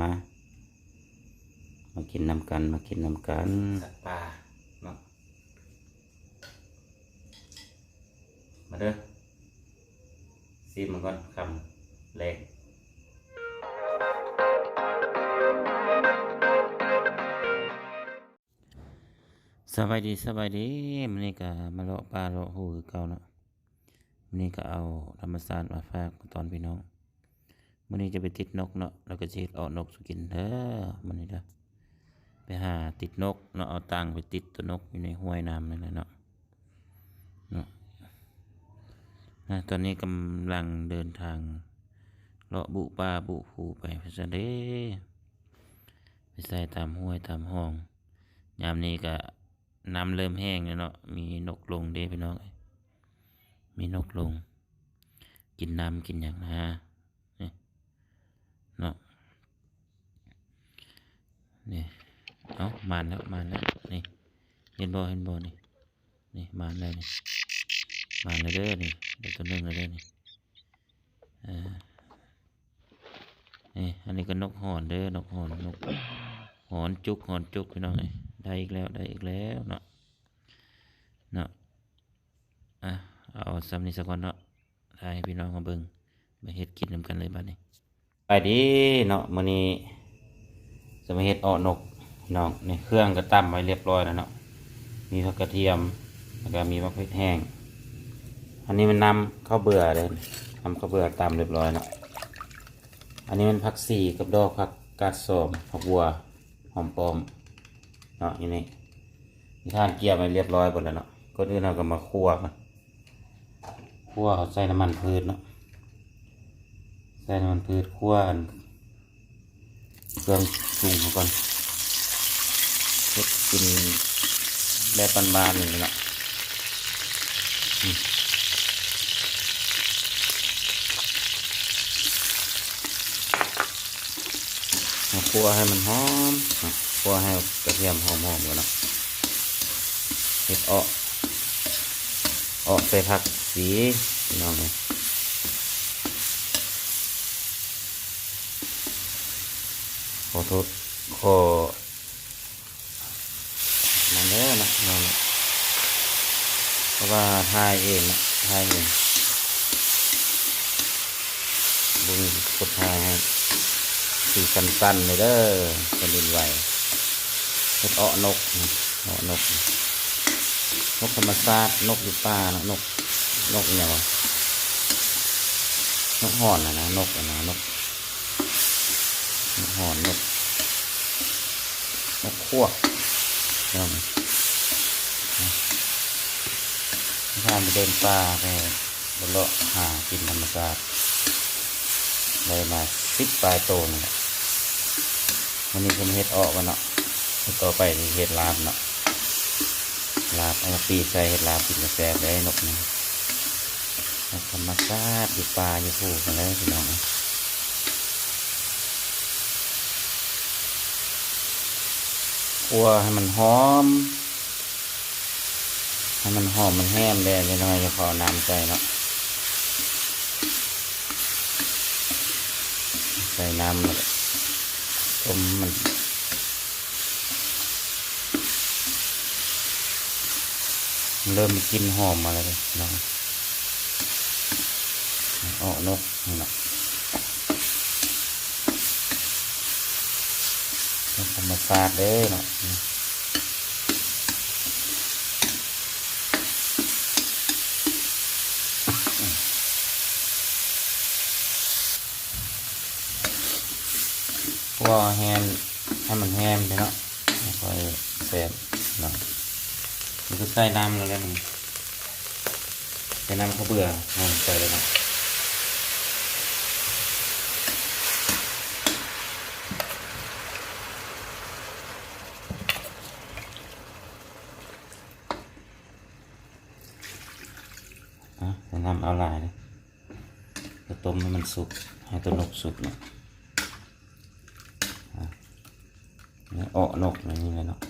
มา มากินน้ำกัน มากินน้ำกันสัตว์ป่าเนาะมาเด้อซีมันก่อนคำแรกสบายดีสบายดีมันนี่ก็มาเลาะปลาเลาะหูคือเก่าเนาะมันนี่ก็เอาธรรมศาสตร์มาฝากตอนพี่น้อง มันนี้จะไปติดนกเนาะแล้วก็จะเฮ็ดเอานกสุกินเด้อมันนี่เด้อไปหาติดนกเนาะเอาตังไปติดตัวนกอยู่ในห้วยน้ำนั่นแหละเนาะเนาะนะตอนนี้กำลังเดินทางเลาะบุปลาบุผูไปพะซะเด้ไปใส่ตามห้วยตามห้อง ยามนี้ก็น้ำเริ่มแห้งแล้วเนาะมีนกลงเด้พี่น้องมีนกลง กินน้ำกินอย่างนะนี่ เนาะนี่เอามานแล้วมานแล้วนี่เห็นบ่เห็นบ่นี่นี่มานแล้วนี่มานแล้วเด้อนี่เดี๋ยวตัวนึงแล้วเด้อนี่เอ่านี่อันนี้ก็นกหอนเด้อนกหอนนกหอนจุกหอนจุกพี่น้องเอ้ยได้อีกแล้วได้อีกแล้วเนาะเนาะอะเอาซ้ำนี้สักก่อนเนาะถ่ายให้พี่น้องมาเบิ่งมาเฮ็ดกินนำกันเลยบัดนี้ ไปดีเนาะมื้อนี้จะมาเฮ็ดออกนกพี่น้องนี่เครื่องก็ตั้มไว้เรียบร้อยแล้วเนาะมีผักกระเทียมแล้วก็มีมะเขือแห้ง อันนี้มันนำข้าวเบื่อเลยทำข้าวเบื่อตามเรียบร้อยเนาะอันนี้มันผักสีกับดอกผักกาดสอมผักบัวหอมปลอมเนาะอยู่นี่มีท่านเกียร์มาเรียบร้อยหมดแล้วเนาะก็อื่นเราก็มาคั่วมันคั่วเขาใส่น้ำมันพืชเนาะ ส่น้ำมันพืชคั่วอันเครื่องปรุงเขาก่อนเฮ็ดกินแบบบานๆนี่เนาะอืมาคั่วให้มันหอมคั่วให้กระเทียมหอมๆก่อนนะเฮ็ดออออกใส่ผักสีน้องเลย ขอโทษขอนั่นเด้อนะน้องนะเพราะว่าทายเองนะทายเองบุญกดทายให้สีสั้นๆเลยเด้อเป็นดินไหวเฮ็ดเอาะนกนี่เอาะนก นกธรรมชาตินกอยู่ป่านะนก นกอหย่างวะนกห่อนนะนะนกนะนกนก ห่อนนกนกขั้วเนาะถ้าไปเดินป่าไปบนเลาะหากินธรรมชาติได้มาสิบปลายโตนี่แหละวันนี้ก็มเฮ็ดออกกันเนาะเฮ็ดต่อไปเฮ็ดลาบเนาะลาบเอามาปีใส่เฮ็ดลาบกินกาแฟได้นกนี่ธรรมชาติอยู่ป่าอยู่ภูกันเลยพี่น้อง คั่วให้มันหอม ให้มันหอมมันแห้มได้ไม่น้อยจะขอน้ำใส่เนาะใส่น้ำแล้วก็ต้มมันมันเริ่มมีกลิ่นหอมมาแล้วเลยน้องออกนกนี่เนาะนกธ รรมชาติเด้อเนาะคั่วแฮมให้มันแฮมไปเนาะแล้วค่อยเสร็จเนาะมันก็ใส่น้ำแล้วแหล้วมันใส่น้ำข้าวเบื่อเอาใส่เลยเนาะ อะนำเอาลายเลยจะต้มให้มันสุก ให้ตัวนกสุกเนาะเนี่ยออกนกอะไรนี่เลยเนาะ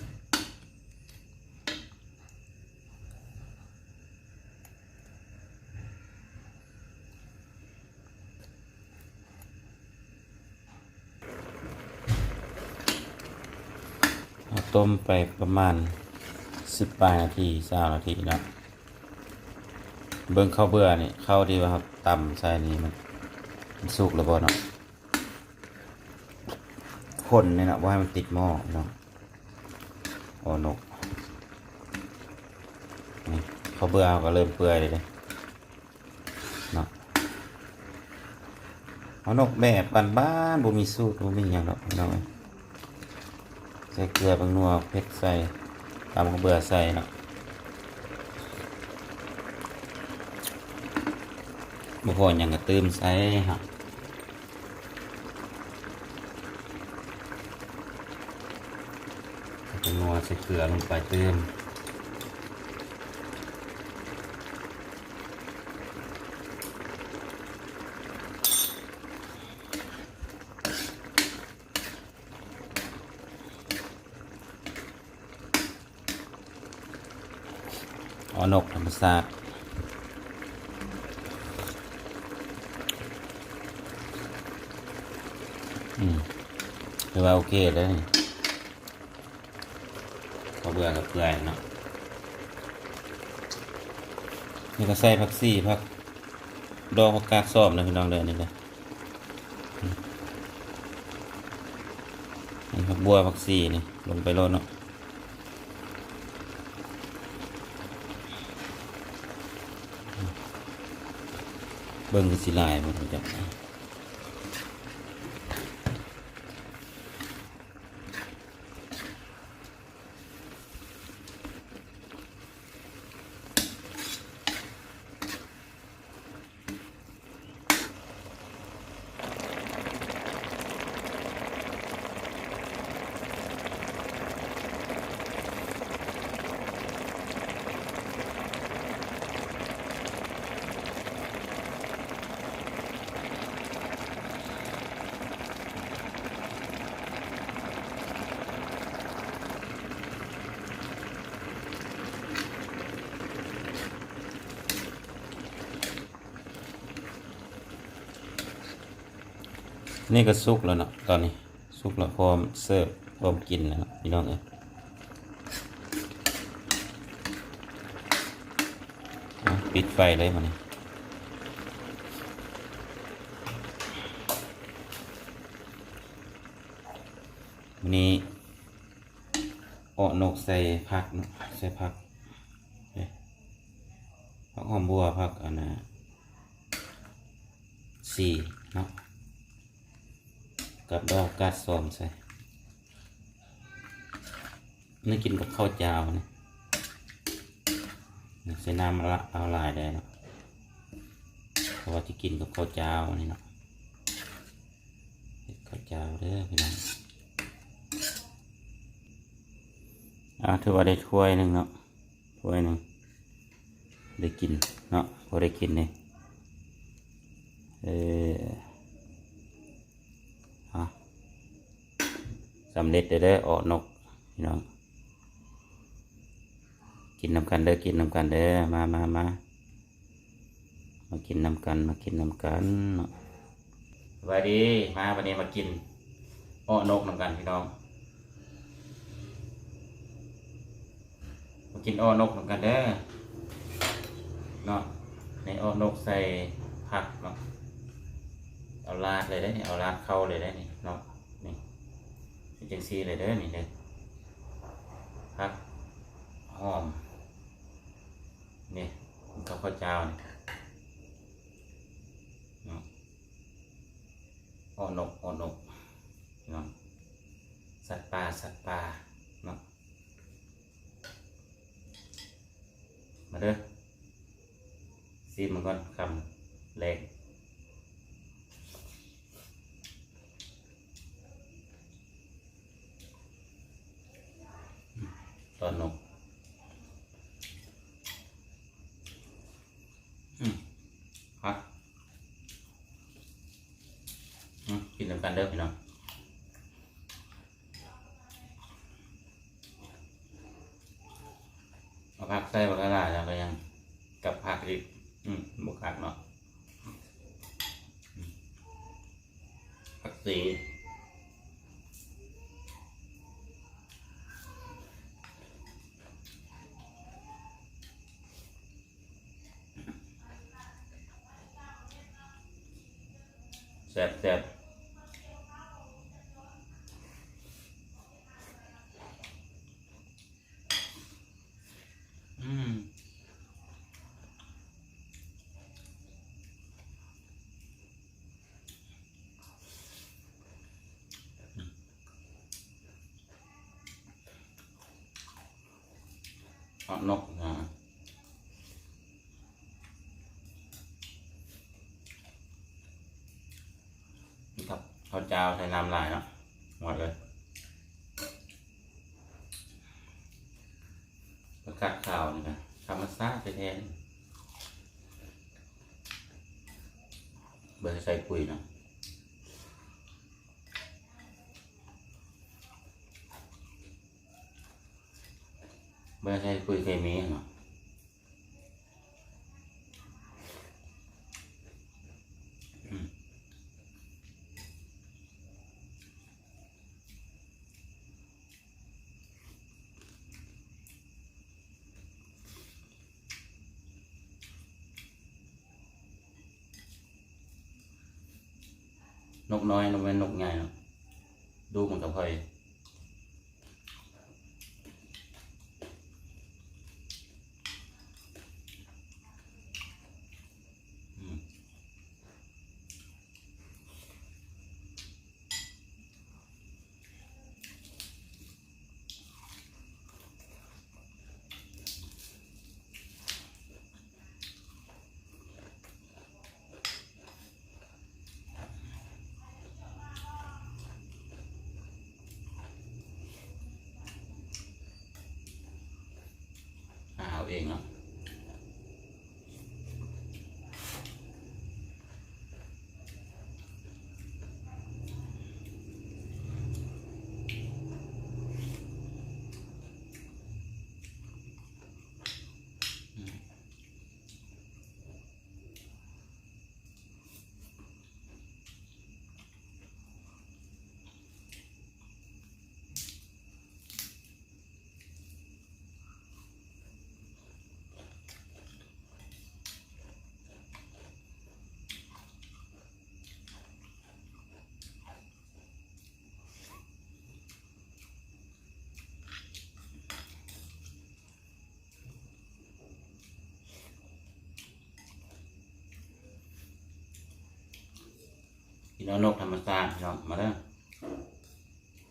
ต้มไปประมาณสิบปลายนาทีสานาทีแล้ว เบิ่งข้าวเบื่อนี่ข้าวที่ว่าครับตำใส่นี่มันมันสุกแล้วบ่เนาะคนเนี่ยนะว่าให้มันติดหม้อเนาะโอ้นกนี่ข้าวเบื่อก็เริ่มเปื่อยเลยเด้เนาะเอานกแบบบ้านบ่มีสูตรบ่มีหยังหรอกพี่น้องเอ้ยใส่เกลือบางนัวเผ็ดใส่ตามกระเบื่อใส่เนาะ บุพอหยังก็เติมใส่ฮะบางนัวใส่เกลือลงไปเติมอนกธรรมชาติ อืมคือว่าโอเคเลยนี่พอเบื่อกับเปื่อเนาะนี่ก็ใส่ผักซี่ผักดอกผักกาดซ้อมนะพี่น้องเลยนี่เลยนี่ผักบัวผักซี่นี่ลงไปโลดเนาะเบิ่งคือสิลายมันจัก นี่ก็สุกแล้วเนาะตอนนี้สุกแล้วพร้อมเสิร์ฟพร้อมกินแล้วเนาะพี่น้องเอ้ยเอปิดไฟเลยมันนี่วันนี้เอานกใส่ผักนะใส่ผักเอ้ยผักหอมบัวผักอันนะสี่เนาะ กับดอกกาดซอมใส่นี่กินกับข้าวเจ้าเนี่ยนี่ใส่น้ำละเอาลายได้เนาะเพราะว่าที่กินกับข้าวเจ้านี่เนาะข้าวเจ้าเด้อพี่น้องอ่าถือว่าได้ถ้วยหนึ่งเนาะถ้วยหนึ่งได้กินเนาะพอได้กินเนี่ยเออ อะ สำเร็จเด้อเด้อออกนกพี่น้อง กินน้ำกันเด้อกินน้ำกันเด้อมามามามากินน้ำกันมากินน้ำกันเนาะสวัสดีมาวันนี้มากินอ้อนกน้ำกันพี่น้องมากินอ้อนกน้ำกันเด้อเนาะในอ้อนกใส่ผักเนาะเอาลาดเลยได้นี่เอาลาดเข้าเลยได้นี่เนาะ จังซีเลยเด้อนี่เด้อพักหอมนี่มันข้าวเจ้านี่เนาะอ่อนกอ่อนนกเนาะสัตว์ป่าสัตว์ป่าเนาะมาเด้อซีมันก่อนคำแรง ตอนนกอืมฮะอืมกินน้ำกันเด้อพี่น้องเอาผักใส่บักกะลาแล้วก็ยังกับผักอีกอืมบุกผักเนาะผักสี แซ่บแซ่บอืมเอานกอ่านี่ครับข้าวเจ้าใส่น้ำลายเนาะหมดเลยประกาศข่าวนี่นะธรรมชาติแท้ๆนี่เบอร์ใส่ปุ๋ยเนาะเบอร์ใส่ปุ๋ยเคมีเนาะอืมนกน้อยนกเป็นนกใหญ่เนาะ ดูมันกับใค เอาเองเนาะ พี่น้องนกธรรมชาติพี่น้องมาเด้อ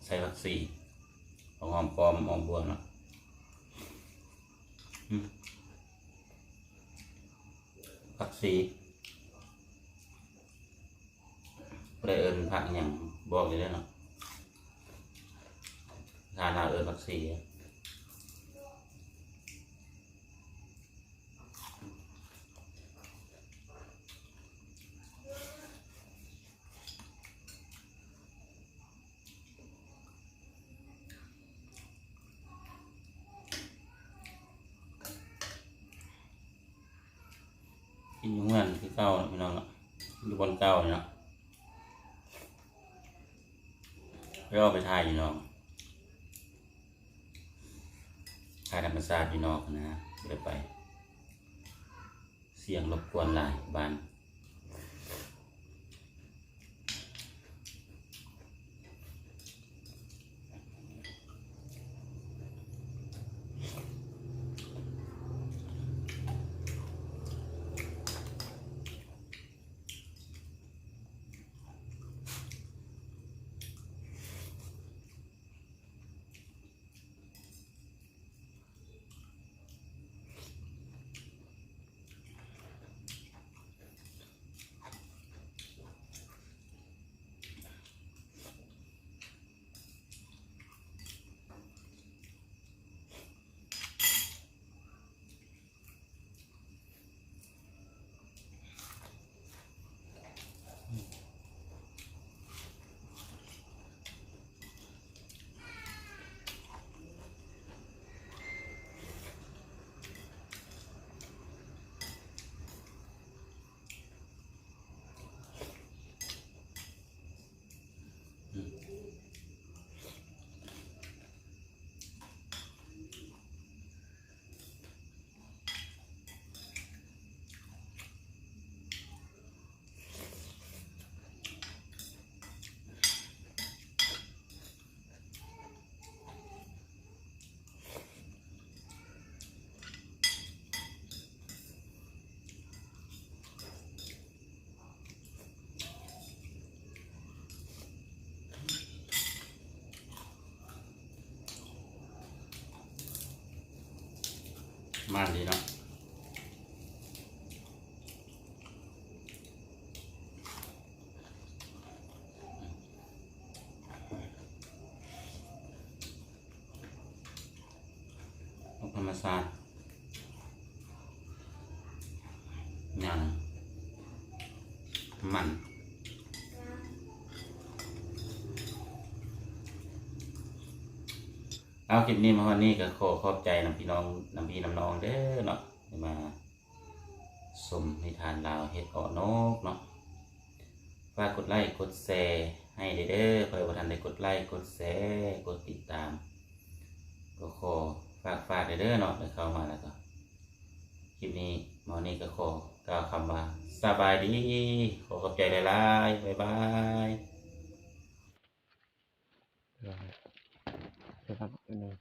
ใส่ผักสีเอาหอมปลอมหอมบัวเนาะผักสีบ่ได้เอิญผักอย่างบอกเลยเด้เนาะทานเราเอิญผักสี กินอยู่เงินที่เก้าเนะพี่น้องเนะอยู่บนเก้าเนาะแล้วเอาไปถ่ายอยู่เนาะถ่ายธรรมชาติอยู่นอกนะเดี๋ยวไป เสียงรบกวนหลายบ้าน อ มันดีเนาะธรรมศาสตร์ยังมัน เอาคลิปนี้มาวันนี้ก็ขอขอบใจน้ำพี่น้องน้ำพี่น้ำน้องเด้อเนาะมาสมนิทานลาวเฮ็ดเออนกเนาะฝากกดไลค์กดแชร์ให้เด้อเด้อเพื่อว่าท่านได้กดไลค์กดแชร์กดติดตาม ก็ขอฝากฝากเด้อเด้อเนาะได้เข้ามาแล้วก็คลิปนี้หมอนี้ก็ขอกล่าวคำว่าสบายดี ขอขอบใจหลายๆบ๊ายบาย นะครับนี่